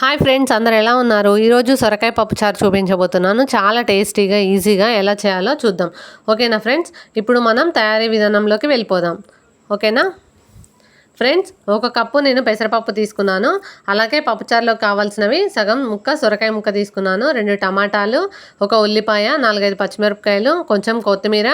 Hi friends అందరు ఎలా ఉన్నారు? ఈరోజు సొరకాయ పప్పుచారు చూపించబోతున్నాను. చాలా టేస్టీగా ఈజీగా ఎలా చేయాలో చూద్దాం. ఓకేనా ఫ్రెండ్స్ ఇప్పుడు మనం తయారీ విధానంలోకి వెళ్ళిపోదాం. ఓకేనా? ఫ్రెండ్స్ ఒక కప్పు నేను పెసరపప్పు తీసుకున్నాను. అలాగే పప్పుచారులోకి కావాల్సినవి సగం ముక్క సొరకాయ ముక్క తీసుకున్నాను. రెండు టమాటాలు ఒక ఉల్లిపాయ నాలుగైదు పచ్చిమిరపకాయలు కొంచెం కొత్తిమీర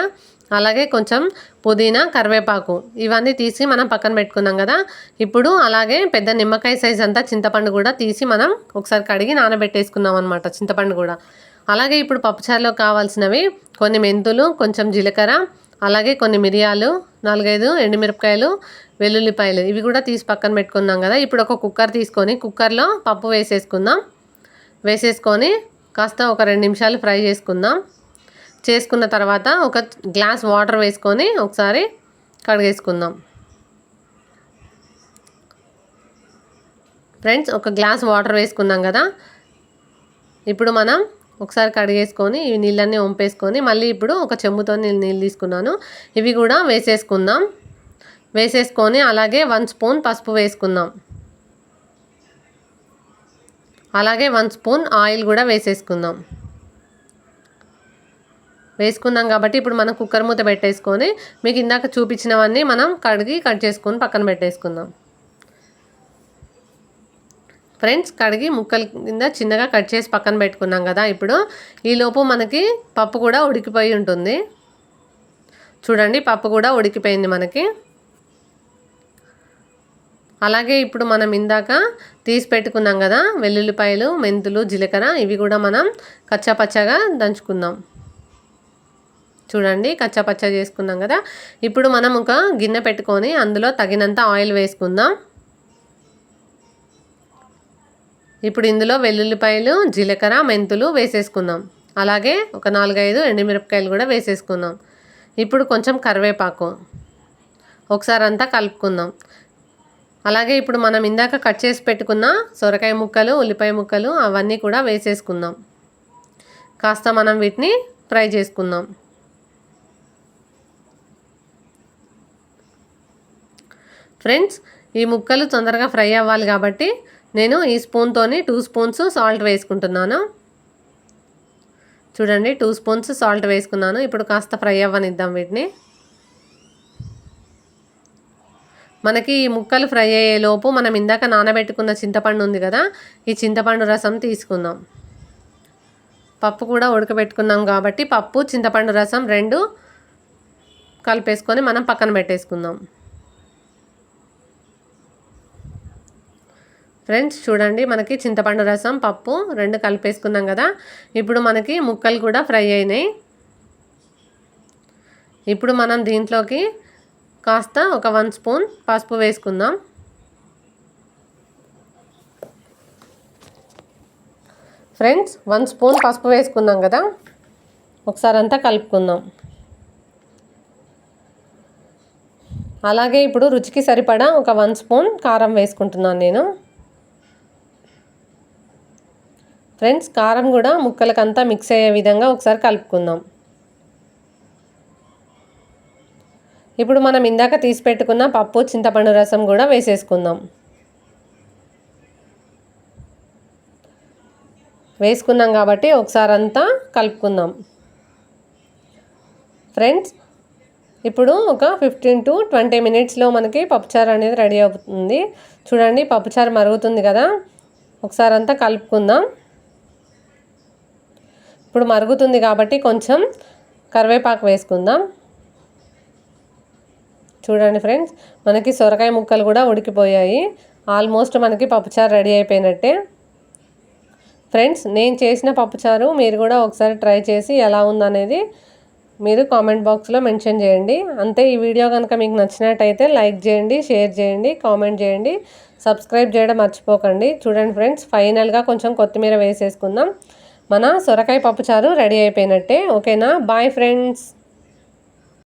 అలాగే కొంచెం పుదీనా కరివేపాకు ఇవన్నీ తీసి మనం పక్కన పెట్టుకున్నాం కదా. ఇప్పుడు అలాగే పెద్ద నిమ్మకాయ సైజ్ అంతా చింతపండు కూడా తీసి మనం ఒకసారి కడిగి నానబెట్టేసుకున్నాం అనమాట చింతపండు కూడా. అలాగే ఇప్పుడు పప్పుచారులో కావాల్సినవి కొన్ని మెంతులు కొంచెం జీలకర్ర అలాగే కొన్ని మిరియాలు నాలుగైదు ఎండుమిరపకాయలు వెల్లుల్లిపాయలు ఇవి కూడా తీసి పక్కన పెట్టుకున్నాం కదా. ఇప్పుడు ఒక కుక్కర్ తీసుకొని కుక్కర్లో పప్పు వేసేసుకుందాం. వేసేసుకొని కాస్త ఒక రెండు నిమిషాలు ఫ్రై చేసుకుందాం. చేసుకున్న తర్వాత ఒక గ్లాస్ వాటర్ వేసుకొని ఒకసారి కడిగేసుకుందాం. ఫ్రెండ్స్ ఒక గ్లాస్ వాటర్ వేసుకున్నాం కదా? ఇప్పుడు మనం ఒకసారి కడిగేసుకొని ఈ నీళ్ళన్నీ వంపేసుకొని మళ్ళీ ఇప్పుడు ఒక చెంబుతో నేను నీళ్ళు తీసుకున్నాను. ఇవి కూడా వేసేసుకుందాం. వేసేసుకొని అలాగే వన్ స్పూన్ పసుపు వేసుకుందాం. అలాగే వన్ స్పూన్ ఆయిల్ కూడా వేసేసుకుందాం. వేసుకున్నాం కాబట్టి ఇప్పుడు మనం కుక్కర్ మూత పెట్టేసుకొని మీకు ఇందాక చూపించినవన్నీ మనం కడిగి కట్ చేసుకొని పక్కన పెట్టేసుకుందాం. ఫ్రెండ్స్ కడిగి ముక్కల కింద చిన్నగా కట్ చేసి పక్కన పెట్టుకున్నాం కదా ఇప్పుడు. ఈలోపు మనకి పప్పు కూడా ఉడికిపోయి ఉంటుంది. చూడండి పప్పు కూడా ఉడికిపోయింది మనకి. అలాగే ఇప్పుడు మనం ఇందాక తీసి పెట్టుకున్నాం కదా వెల్లుల్లిపాయలు మెంతులు జీలకర్ర ఇవి కూడా మనం కచ్చాపచ్చాగా దంచుకుందాం. చూడండి కచ్చాపచ్చ చేసుకున్నాం కదా. ఇప్పుడు మనం ఒక గిన్నె పెట్టుకొని అందులో తగినంత ఆయిల్ వేసుకుందాం. ఇప్పుడు ఇందులో వెల్లుల్లిపాయలు జీలకర్ర మెంతులు వేసేసుకుందాం. అలాగే ఒక నాలుగైదు ఎండుమిరపకాయలు కూడా వేసేసుకుందాం. ఇప్పుడు కొంచెం కరివేపాకు ఒకసారి అంతా కలుపుకుందాం. అలాగే ఇప్పుడు మనం ఇందాక కట్ చేసి పెట్టుకున్న సొరకాయ ముక్కలు ఉల్లిపాయ ముక్కలు అవన్నీ కూడా వేసేసుకుందాం. కాస్త మనం వీటిని ఫ్రై చేసుకుందాం. ఫ్రెండ్స్ ఈ ముక్కలు తొందరగా ఫ్రై అవ్వాలి కాబట్టి నేను ఈ స్పూన్తోని టూ స్పూన్స్ సాల్ట్ వేసుకుంటున్నాను. చూడండి టూ స్పూన్స్ సాల్ట్ వేసుకున్నాను. ఇప్పుడు కాస్త ఫ్రై అవ్వనిద్దాం వీటిని. మనకి ఈ ముక్కలు ఫ్రై అయ్యేలోపు మనం ఇందాక నానబెట్టుకున్న చింతపండు ఉంది కదా ఈ చింతపండు రసం తీసుకుందాం. పప్పు కూడా ఉడకబెట్టుకున్నాం కాబట్టి పప్పు చింతపండు రసం రెండు కలిపేసుకొని మనం పక్కన పెట్టేసుకుందాం. ఫ్రెండ్స్ చూడండి మనకి చింతపండు రసం పప్పు రెండు కలిపేసుకున్నాం కదా. ఇప్పుడు మనకి ముక్కలు కూడా ఫ్రై అయినాయి. ఇప్పుడు మనం దీంట్లోకి కాస్త ఒక వన్ స్పూన్ పసుపు వేసుకుందాం. ఫ్రెండ్స్ వన్ స్పూన్ పసుపు వేసుకున్నాం కదా. ఒకసారి అంతా కలుపుకుందాం. అలాగే ఇప్పుడు రుచికి సరిపడా ఒక వన్ స్పూన్ కారం వేసుకుంటున్నాను నేను. ఫ్రెండ్స్ కారం కూడా ముక్కలకంతా మిక్స్ అయ్యే విధంగా ఒకసారి కలుపుకుందాం. ఇప్పుడు మనం ఇందాక తీసి పెట్టుకున్న పప్పు చింతపండు రసం కూడా వేసేసుకుందాం. వేసుకున్నాం కాబట్టి ఒకసారి అంతా కలుపుకుందాం. ఫ్రెండ్స్ ఇప్పుడు ఒక ఫిఫ్టీన్ టు ట్వంటీ మినిట్స్లో మనకి పప్పుచారు అనేది రెడీ అవుతుంది. చూడండి పప్పుచారు మరుగుతుంది కదా. ఒకసారి అంతా కలుపుకుందాం. ఇప్పుడు మరుగుతుంది కాబట్టి కొంచెం కరివేపాకు వేసుకుందాం. చూడండి ఫ్రెండ్స్ మనకి సొరకాయ ముక్కలు కూడా ఉడికిపోయాయి. ఆల్మోస్ట్ మనకి పప్పుచారు రెడీ అయిపోయినట్టే. ఫ్రెండ్స్ నేను చేసిన పప్పుచారు మీరు కూడా ఒకసారి ట్రై చేసి ఎలా ఉందనేది మీరు కామెంట్ బాక్స్లో మెన్షన్ చేయండి. అంతే ఈ వీడియో కనుక మీకు నచ్చినట్టయితే లైక్ చేయండి షేర్ చేయండి కామెంట్ చేయండి సబ్స్క్రైబ్ చేయడం మర్చిపోకండి. చూడండి ఫ్రెండ్స్ ఫైనల్గా కొంచెం కొత్తిమీర వేసేసుకుందాం. మన సొరకాయ పప్పుచారు రెడీ అయిపోయినట్టే. ఓకేనా? Bye friends